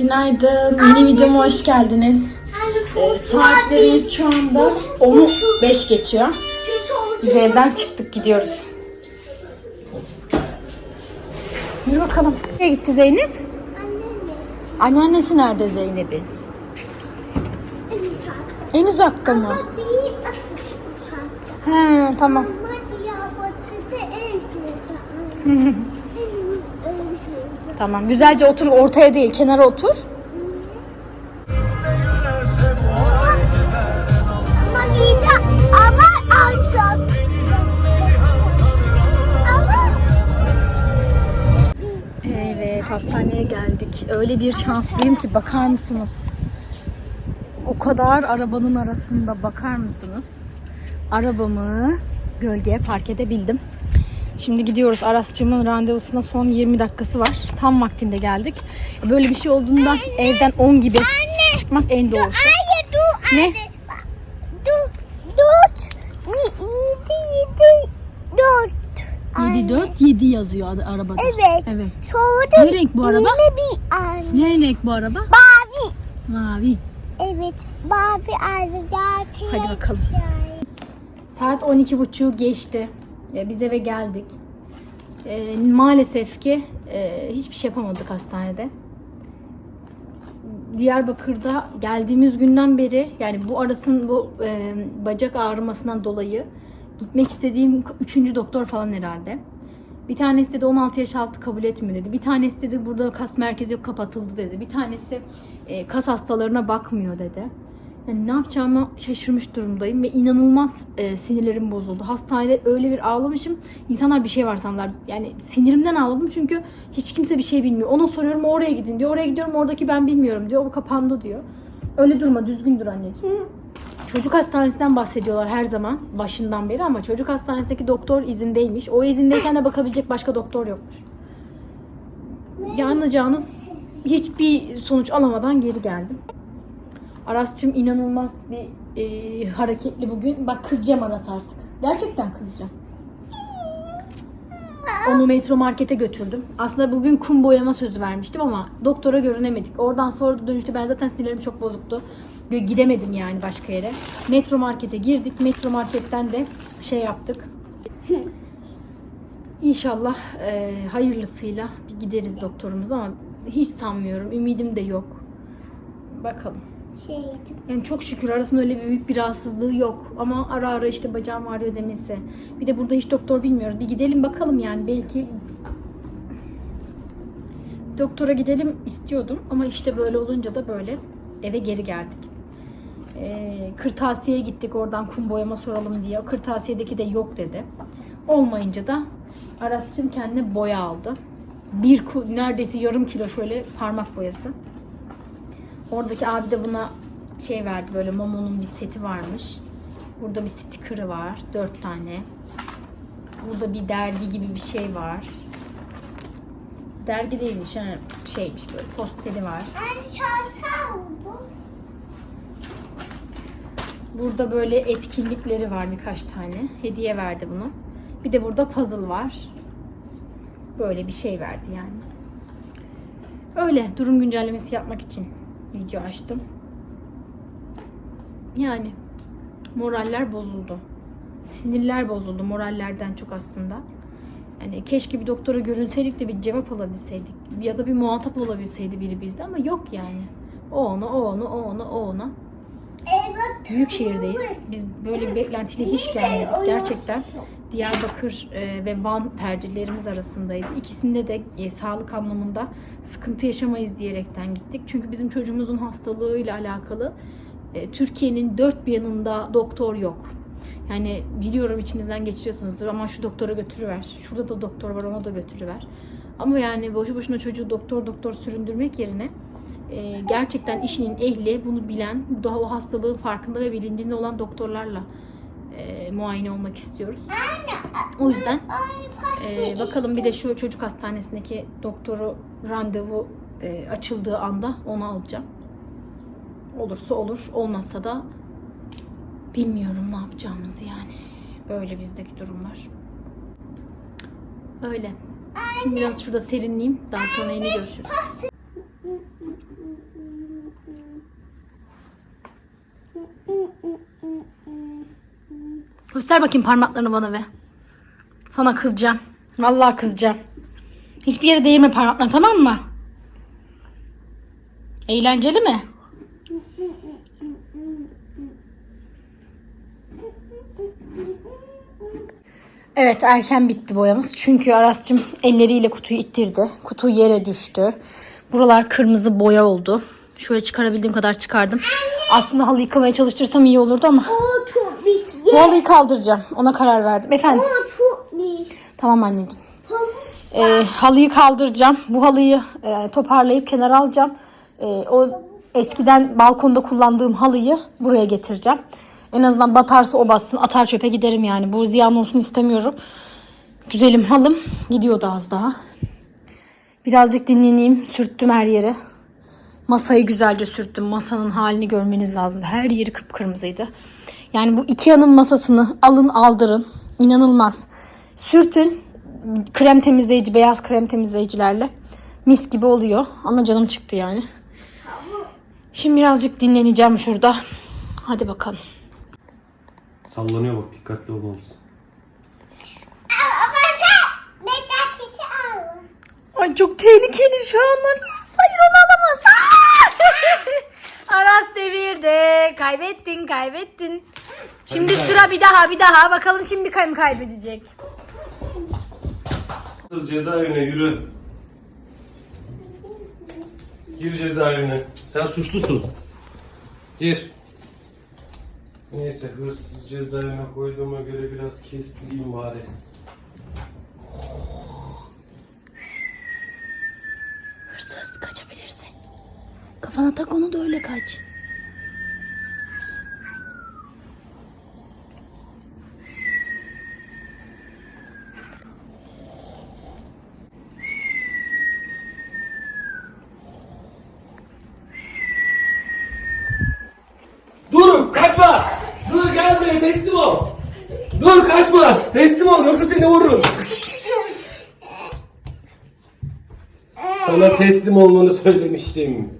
Günaydın. Yeni videoma hoş geldiniz. Ee, saatlerimiz şu anda 10'u 5 geçiyor. Biz evden çıktık gidiyoruz. Yürü bakalım. Nereye gitti Zeynep? Anneannesi nerede Zeynep'in? En uzakta mı? He tamam. Tamam. Güzelce otur. Ortaya değil kenara otur. Evet hastaneye geldik. Öyle bir şanslıyım ki bakar mısınız? O kadar arabanın arasında bakar mısınız? Arabamı gölgeye park edebildim. Şimdi gidiyoruz. Arasçımın randevusuna son 20 dakikası var. Tam vaktinde geldik. Böyle bir şey olduğunda evden 10 gibi çıkmak en doğrusu. Hayır dur Ne? anne. Dur dur. Yedi yedi dört. 7 4 7 yazıyor ad- arabada. Evet. Evet. Sonra Ne renk bu araba? yine bir anne. Ne renk bu araba? Mavi. Mavi. Evet mavi anne gerçek. Hadi bakalım. Saat 12.30 geçti. E, Biz eve geldik. E, maalesef ki e, hiçbir şey yapamadık hastanede. Diyarbakır'da geldiğimiz günden beri yani bu arasın bu e, bacak ağrımasından dolayı gitmek istediğim üçüncü doktor falan herhalde. Bir tanesi dedi 16 yaş altı kabul etmiyor dedi. Bir tanesi dedi burada kas merkezi yok kapatıldı dedi. Bir tanesi e, kas hastalarına bakmıyor dedi. Yani ne yapacağımı şaşırmış durumdayım ve inanılmaz e, sinirlerim bozuldu. Hastanede öyle bir ağlamışım. İnsanlar bir şey var sanırlar. Yani sinirimden ağladım çünkü hiç kimse bir şey bilmiyor. Ona soruyorum "O oraya gidin diyor. Oraya gidiyorum oradaki ben bilmiyorum diyor. O kapandı diyor. Öyle durma düzgün dur anneciğim. Çocuk hastanesinden bahsediyorlar her zaman başından beri ama çocuk hastanesindeki doktor izindeymiş. O izindeyken de bakabilecek başka doktor yokmuş. Yanılacağınız hiçbir sonuç alamadan geri geldim. Aras'cığım inanılmaz bir e, hareketli bugün. Bak kızacağım Aras artık. Gerçekten kızacağım. Onu metro markete götürdüm. Aslında bugün kum boyama sözü vermiştim ama doktora görünemedik. Oradan sonra da dönüşte ben zaten sinirlerim çok bozuktu. Ve gidemedim yani başka yere. Metro markete girdik. Metro marketten de şey yaptık. İnşallah e, hayırlısıyla bir gideriz doktorumuza ama hiç sanmıyorum. Ümidim de yok. Bakalım. Şey Yani çok şükür arasında öyle büyük bir rahatsızlığı yok. Ama ara ara işte bacağım ağrıyor demesi. Bir de burada hiç doktor bilmiyoruz. Bir gidelim bakalım yani belki doktora gidelim istiyordum. Ama işte böyle olunca da böyle eve geri geldik. Ee, kırtasiyeye gittik oradan kum boyama soralım diye. Kırtasiyedeki de yok dedi. Olmayınca da Aras'cığım kendine boya aldı. Bir neredeyse yarım kilo şöyle parmak boyası. Oradaki abi de buna şey verdi böyle Momo'nun bir seti varmış. Burada bir sticker'ı var. Dört tane. Burada bir dergi gibi bir şey var. Dergi değilmiş ha şeymiş böyle posteri var. Burada böyle etkinlikleri var birkaç tane. Hediye verdi bunu. Bir de burada puzzle var. Böyle bir şey verdi yani. Öyle durum güncellemesi yapmak için video açtım. Yani moraller bozuldu. Sinirler bozuldu morallerden çok aslında. Yani keşke bir doktora görünseydik de bir cevap alabilseydik. Ya da bir muhatap olabilseydi biri bizde ama yok yani. O ona, o ona, o ona, o ona. Büyük şehirdeyiz. Biz böyle bir beklentiyle hiç gelmedik. Gerçekten Diyarbakır e, ve Van tercihlerimiz arasındaydı. İkisinde de e, sağlık anlamında sıkıntı yaşamayız diyerekten gittik. Çünkü bizim çocuğumuzun hastalığıyla alakalı e, Türkiye'nin dört bir yanında doktor yok. Yani biliyorum içinizden geçiriyorsunuzdur ama şu doktora götürüver. Şurada da doktor var ona da götürüver. Ama yani boşu boşuna çocuğu doktor doktor süründürmek yerine e, gerçekten işinin ehli, bunu bilen, daha o hastalığın farkında ve bilincinde olan doktorlarla e, muayene olmak istiyoruz. O yüzden e, bakalım bir de şu çocuk hastanesindeki doktoru randevu e, açıldığı anda onu alacağım. Olursa olur, olmazsa da bilmiyorum ne yapacağımızı yani. Böyle bizdeki durumlar. Öyle. Şimdi biraz şurada serinleyeyim. Daha sonra yine görüşürüz. Göster bakayım parmaklarını bana be. Sana kızacağım. Vallahi kızacağım. Hiçbir yere değirme parmaklarını tamam mı? Eğlenceli mi? Evet erken bitti boyamız. Çünkü Aras'cığım elleriyle kutuyu ittirdi. Kutu yere düştü. Buralar kırmızı boya oldu. Şöyle çıkarabildiğim kadar çıkardım. Aslında halı yıkamaya çalıştırsam iyi olurdu ama O halıyı kaldıracağım. Ona karar verdim. Efendim? O tutmuş. Tamam anneciğim. Ee, halıyı kaldıracağım. Bu halıyı e, toparlayıp kenara alacağım. Ee, o eskiden balkonda kullandığım halıyı buraya getireceğim. En azından batarsa o batsın. Atar çöpe giderim yani. Bu ziyan olsun istemiyorum. Güzelim halım. Gidiyordu az daha. Birazcık dinleneyim. Sürttüm her yere. Masayı güzelce sürttüm. Masanın halini görmeniz lazım. Her yeri kıpkırmızıydı. Yani bu Ikea'nın masasını alın aldırın. İnanılmaz. Sürtün. Krem temizleyici, beyaz krem temizleyicilerle. Mis gibi oluyor. Ama canım çıktı yani. Şimdi birazcık dinleneceğim şurada. Hadi bakalım. Sallanıyor bak dikkatli olmalısın. Ay çok tehlikeli şu anlar. Hayır onu alamaz. Aras devirdi. Kaybettin, kaybettin. Şimdi Hadi sıra bir daha, bir daha. Bakalım şimdi kim kaybedecek. Kız cezaevine yürü. Gir cezaevine. Sen suçlusun. Gir. Neyse hırsız cezaevine koyduğuma göre biraz kestireyim bari. Hırsız kaçabilirsin. Kafana tak onu da öyle kaç. Dur kaçma. Dur gel buraya teslim ol. Dur kaçma. Teslim ol yoksa seni vururum. Sana teslim olmanı söylemiştim.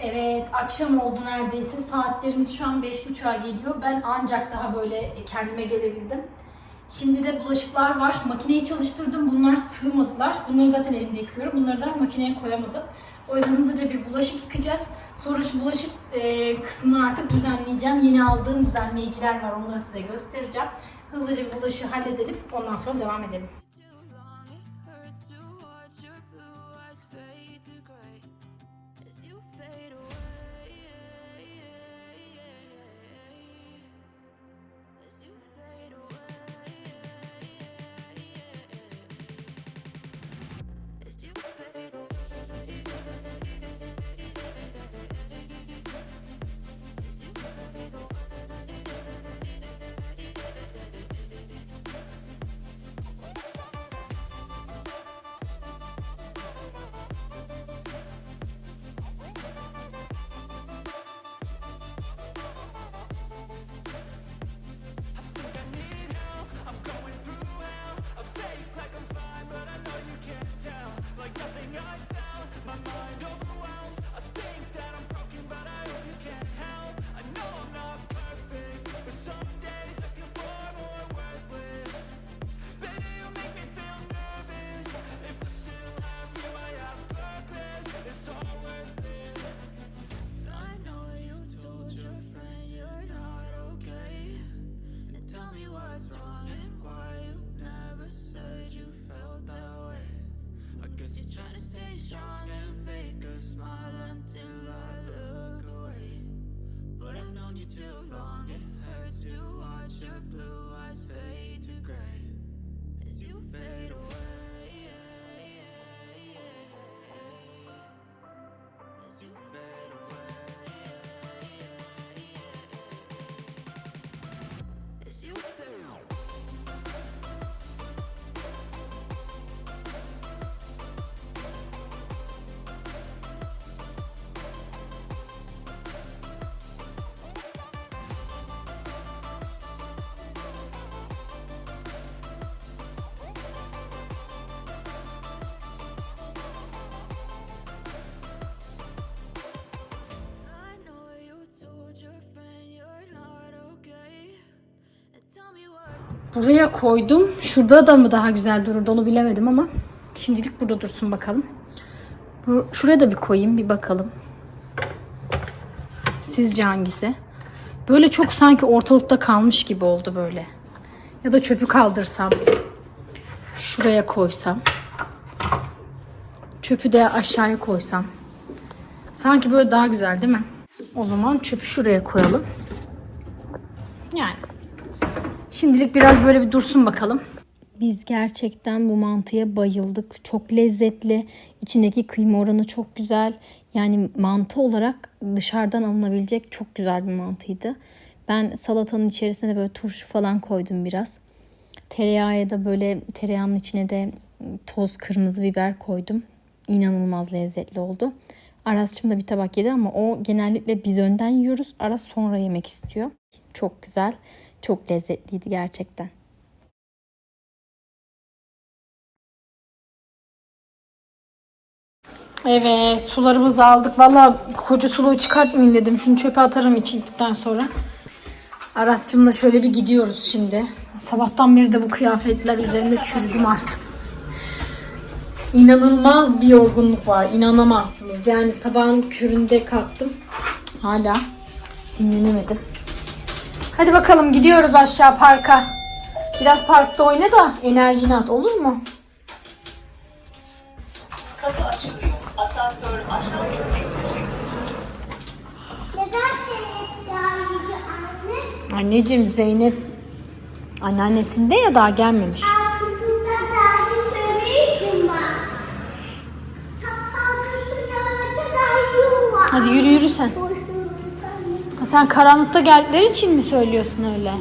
Evet akşam oldu neredeyse. Saatlerimiz şu an 5.30'a geliyor. Ben ancak daha böyle kendime gelebildim. Şimdi de bulaşıklar var. Makineyi çalıştırdım. Bunlar sığmadılar. Bunları zaten elimde yıkıyorum. Bunları da makineye koyamadım. O yüzden hızlıca bir bulaşık yıkayacağız. Sonra şu bulaşık e, kısmını artık düzenleyeceğim. Yeni aldığım düzenleyiciler var. Onları size göstereceğim. Hızlıca bir bulaşığı halledelim. Ondan sonra devam edelim. too long. It hurts to watch your blue. Buraya koydum. Şurada da mı daha güzel dururdu onu bilemedim ama şimdilik burada dursun bakalım. Şuraya da bir koyayım bir bakalım. Sizce hangisi? Böyle çok sanki ortalıkta kalmış gibi oldu böyle. Ya da çöpü kaldırsam. Şuraya koysam. Çöpü de aşağıya koysam. Sanki böyle daha güzel değil mi? O zaman çöpü şuraya koyalım. Yani. Şimdilik biraz böyle bir dursun bakalım. Biz gerçekten bu mantıya bayıldık. Çok lezzetli. İçindeki kıyma oranı çok güzel. Yani mantı olarak dışarıdan alınabilecek çok güzel bir mantıydı. Ben salatanın içerisine de böyle turşu falan koydum biraz. Tereyağı da böyle tereyağının içine de toz kırmızı biber koydum. İnanılmaz lezzetli oldu. Aras'cığım da bir tabak yedi ama o genellikle biz önden yiyoruz. Aras sonra yemek istiyor. Çok güzel. Çok lezzetliydi gerçekten. Evet sularımızı aldık. Valla koca suluğu çıkartmayayım dedim. Şunu çöpe atarım içildikten sonra. Aras'cığımla şöyle bir gidiyoruz şimdi. Sabahtan beri de bu kıyafetler üzerinde çürüdüm artık. İnanılmaz bir yorgunluk var. İnanamazsınız. Yani sabahın köründe kalktım. Hala dinlenemedim. Hadi bakalım gidiyoruz aşağı parka. Biraz parkta oyna da enerjini at olur mu? Neden seni daha yüzü anne? Anneciğim Zeynep anneannesinde ya daha gelmemiş. Hadi yürü yürü sen. Sen karanlıkta geldikleri için mi söylüyorsun öyle?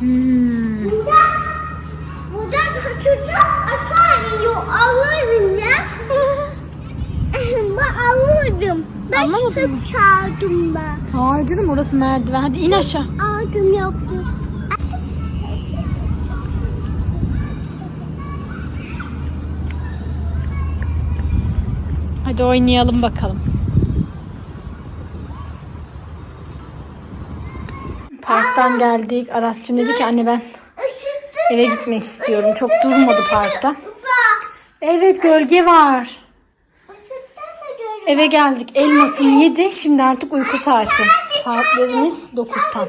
Hmm. Burada, burada kaçırdı aşağı iniyor. Alırım ya. ben alırım. Ben Anlamadın mı? çağırdım ben. Hayır canım orası merdiven. Hadi in aşağı. Aldım yaptım. Hadi oynayalım bakalım. Parktan geldik. Aras'cığım dedi ki anne ben eve gitmek istiyorum. Çok durmadı parkta. Evet gölge var. Eve geldik. Elmasını yedi. Şimdi artık uyku saati. Saatlerimiz 9 tam.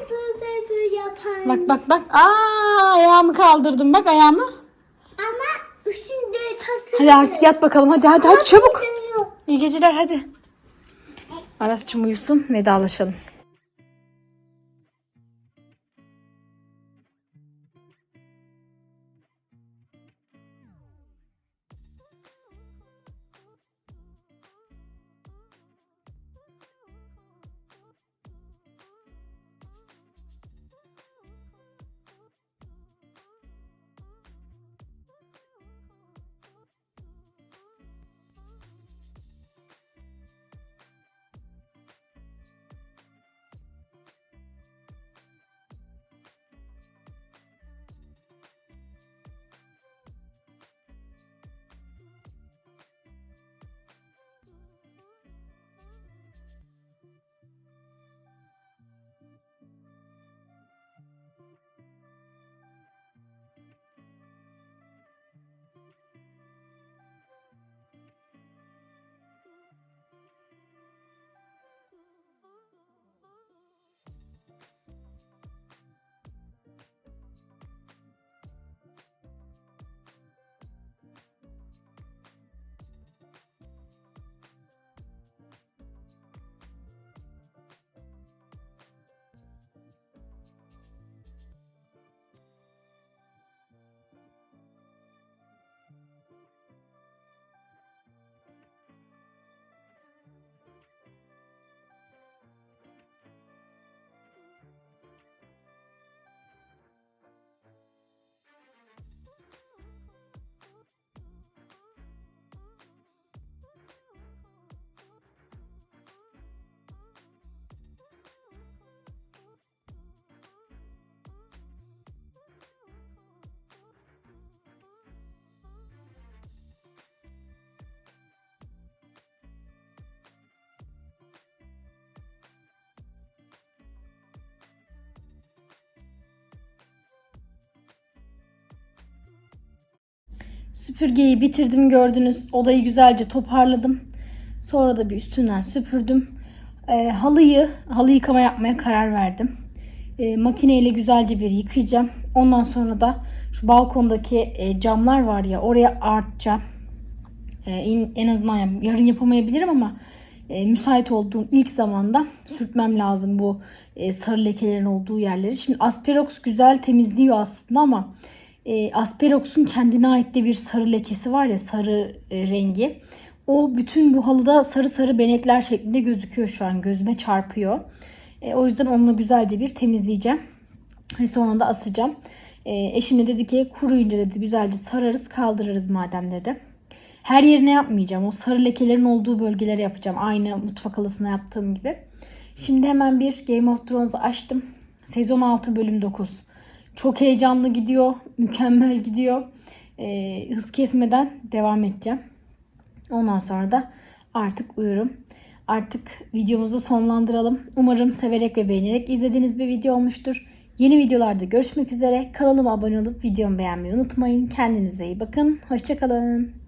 Bak bak bak. Aa ayağımı kaldırdım. Bak ayağımı. Ama üstünde tası. Hadi artık yat bakalım. Hadi hadi hadi çabuk. İyi geceler hadi. Aras'cığım uyusun. Vedalaşalım. Süpürgeyi bitirdim gördünüz. Odayı güzelce toparladım. Sonra da bir üstünden süpürdüm. Ee, halıyı, halı yıkama yapmaya karar verdim. Ee, makineyle güzelce bir yıkayacağım. Ondan sonra da şu balkondaki e, camlar var ya oraya artacağım. Ee, in- en azından yarın yapamayabilirim ama e, müsait olduğum ilk zamanda sürtmem lazım bu e, sarı lekelerin olduğu yerleri. Şimdi Asperox güzel temizliyor aslında ama e, Asperox'un kendine ait de bir sarı lekesi var ya sarı e, rengi. O bütün bu halıda sarı sarı benekler şeklinde gözüküyor şu an gözüme çarpıyor. E, o yüzden onunla güzelce bir temizleyeceğim. Ve sonra da asacağım. E, eşim de dedi ki kuruyunca dedi güzelce sararız kaldırırız madem dedi. Her yerine yapmayacağım. O sarı lekelerin olduğu bölgelere yapacağım. Aynı mutfak halısına yaptığım gibi. Şimdi hemen bir Game of Thrones'u açtım. Sezon 6 bölüm 9. Çok heyecanlı gidiyor. Mükemmel gidiyor. Ee, hız kesmeden devam edeceğim. Ondan sonra da artık uyurum. Artık videomuzu sonlandıralım. Umarım severek ve beğenerek izlediğiniz bir video olmuştur. Yeni videolarda görüşmek üzere. Kanalıma abone olup videomu beğenmeyi unutmayın. Kendinize iyi bakın. Hoşçakalın.